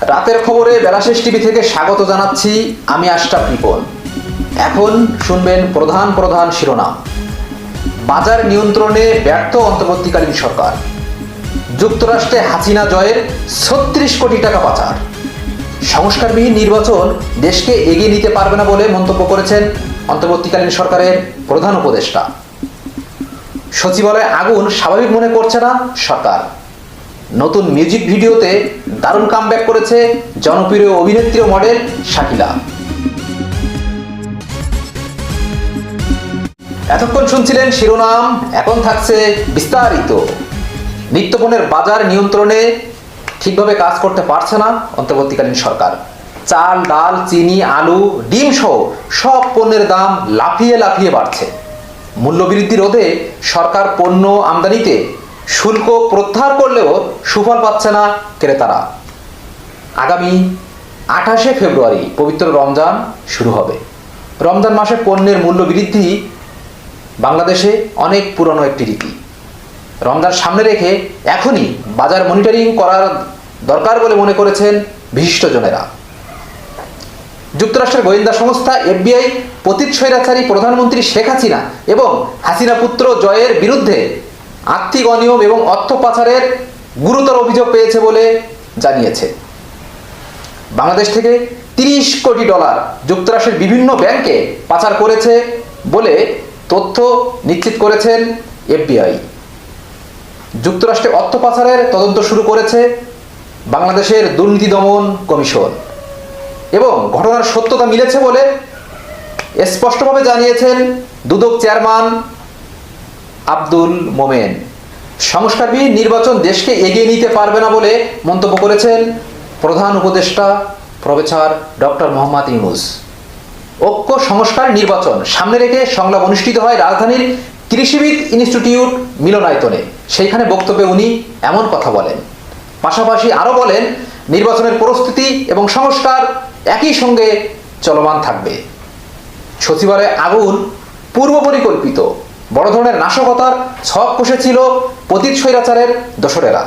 রাতের খবরে বেলাশেষ টিভি থেকে স্বাগত জানাচ্ছি আমি আশরাফ রিপন এখন শুনবেন প্রধান প্রধান শিরোনাম। বাজার নিয়ন্ত্রণে ব্যর্থ অন্তর্বর্তীকালীন সরকার। যুক্তরাষ্ট্রে হাসিনা জয়ের ছত্রিশ কোটি টাকা পাচার। সংস্কারবিহীন নির্বাচন দেশকে এগিয়ে নিতে পারবে না বলে মন্তব্য করেছেন অন্তর্বর্তীকালীন সরকারের প্রধান উপদেষ্টা। সচিবালয়ে আগুন স্বাভাবিক মনে করছে না সরকার। নতুন মিউজিক ভিডিওতে দারুণ কামব্যাক করেছে জনপ্রিয় অভিনেত্রী ও মডেল শাকিলা। এতক্ষণ শুনছিলেন শিরোনাম, এখন থাকছে বিস্তারিত। নিত্যপণ্যের বাজার নিয়ন্ত্রণে ঠিকভাবে কাজ করতে পারছে না অন্তর্বর্তীকালীন সরকার। চাল, ডাল, চিনি, আলু, ডিম সহ সব পণ্যের দাম লাফিয়ে লাফিয়ে বাড়ছে। মূল্যবৃদ্ধি রোধে সরকার পণ্য আমদানিতে শুল্ক প্রত্যাহার করলেও সুফল পাচ্ছে না ক্রেতারা। আগামী আঠাশে ফেব্রুয়ারি পবিত্র রমজান শুরু হবে। রমজান মাসে পণ্যের মূল্য বৃদ্ধি বাংলাদেশে অনেক পুরনো একটি রীতি। রমজান সামনে রেখে এখনই বাজার মনিটরিং করার দরকার বলে মনে করেছেন বিশিষ্টজনেরা যুক্তরাষ্ট্রের গোয়েন্দা সংস্থা এফবিআই পতিত স্বৈরাচারী প্রধানমন্ত্রী শেখ হাসিনা এবং হাসিনা পুত্র জয়ের বিরুদ্ধে আর্থিক অনিয়ম এবং অর্থ পাচারের গুরুতর অভিযোগ পেয়েছে বলে জানিয়েছে। বাংলাদেশ থেকে তিরিশ কোটি ডলার যুক্তরাষ্ট্রের বিভিন্ন ব্যাংকে পাচার করেছে বলে তথ্য নিশ্চিত করেছেন এফবিআই। যুক্তরাষ্ট্রে অর্থ পাচারের তদন্ত শুরু করেছে বাংলাদেশের দুর্নীতি দমন কমিশন এবং ঘটনার সত্যতা মিলেছে বলে স্পষ্টভাবে জানিয়েছেন দুদক চেয়ারম্যান আব্দুল মোমেন। সংস্কারবিহীন নির্বাচন দেশকে এগিয়ে নিতে পারবে না বলে মন্তব্য করেছেন প্রধান উপদেষ্টা প্রফেসর ডক্টর মোহাম্মদ ইউনুস। ঐক্য সংস্কার নির্বাচন সামনে রেখে সংলাপ অনুষ্ঠিত হয় রাজধানীর কৃষিবিদ ইনস্টিটিউট মিলনায়তনে। সেইখানে বক্তব্যে উনি এমন কথা বলেন। পাশাপাশি আরও বলেন, নির্বাচনের প্রস্তুতি এবং সংস্কার একই সঙ্গে চলমান থাকবে। সচিবালয়ে আগুন পূর্ব পরিকল্পিত বড় ধরনের নাশকতার ছক কষেছিল পতিত স্বৈরাচারের দোসরেরা।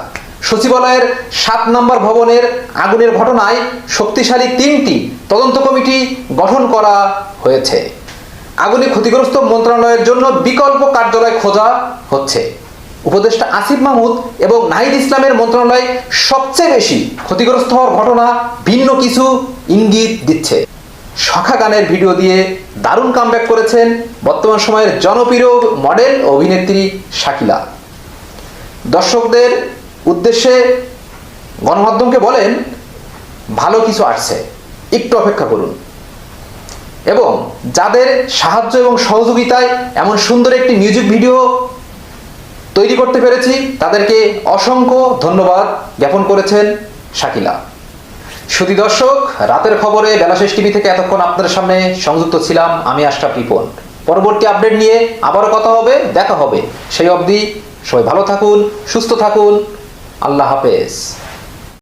সচিবালয়ের সাত নম্বর ভবনের আগুনের ঘটনায় শক্তিশালী তিনটি তদন্ত কমিটি গঠন করা হয়েছে। আগুনে ক্ষতিগ্রস্ত মন্ত্রণালয়ের জন্য বিকল্প কার্যালয় খোঁজা হচ্ছে। উপদেষ্টা আসিফ মাহমুদ এবং নাহিদ ইসলামের মন্ত্রণালয় সবচেয়ে বেশি ক্ষতিগ্রস্ত হওয়ার ঘটনা ভিন্ন কিছু ইঙ্গিত দিচ্ছে। সখা গানের ভিডিও দিয়ে দারুণ কামব্যাক করেছেন বর্তমান সময়ের জনপ্রিয় মডেল অভিনেত্রী শাকিলা। দর্শকদের উদ্দেশ্যে গণমাধ্যমকে বলেন, ভালো কিছু আসছে, একটু অপেক্ষা করুন। এবং যাদের সাহায্য এবং সহযোগিতায় এমন সুন্দর একটি মিউজিক ভিডিও তৈরি করতে পেরেছি, তাদেরকে অসংখ্য ধন্যবাদ জ্ঞাপন করেছেন শাকিলা। সুধী দর্শক, রাতের খবরে বেলাশেষ টিভি থেকে এতক্ষণ আপনাদের সামনে সংযুক্ত ছিলাম আমি আশরাফ রিপন। পরবর্তী আপডেট নিয়ে আবারও কথা হবে, দেখা হবে। সেই অবধি সবাই ভালো থাকুন, সুস্থ থাকুন। আল্লাহ হাফেজ।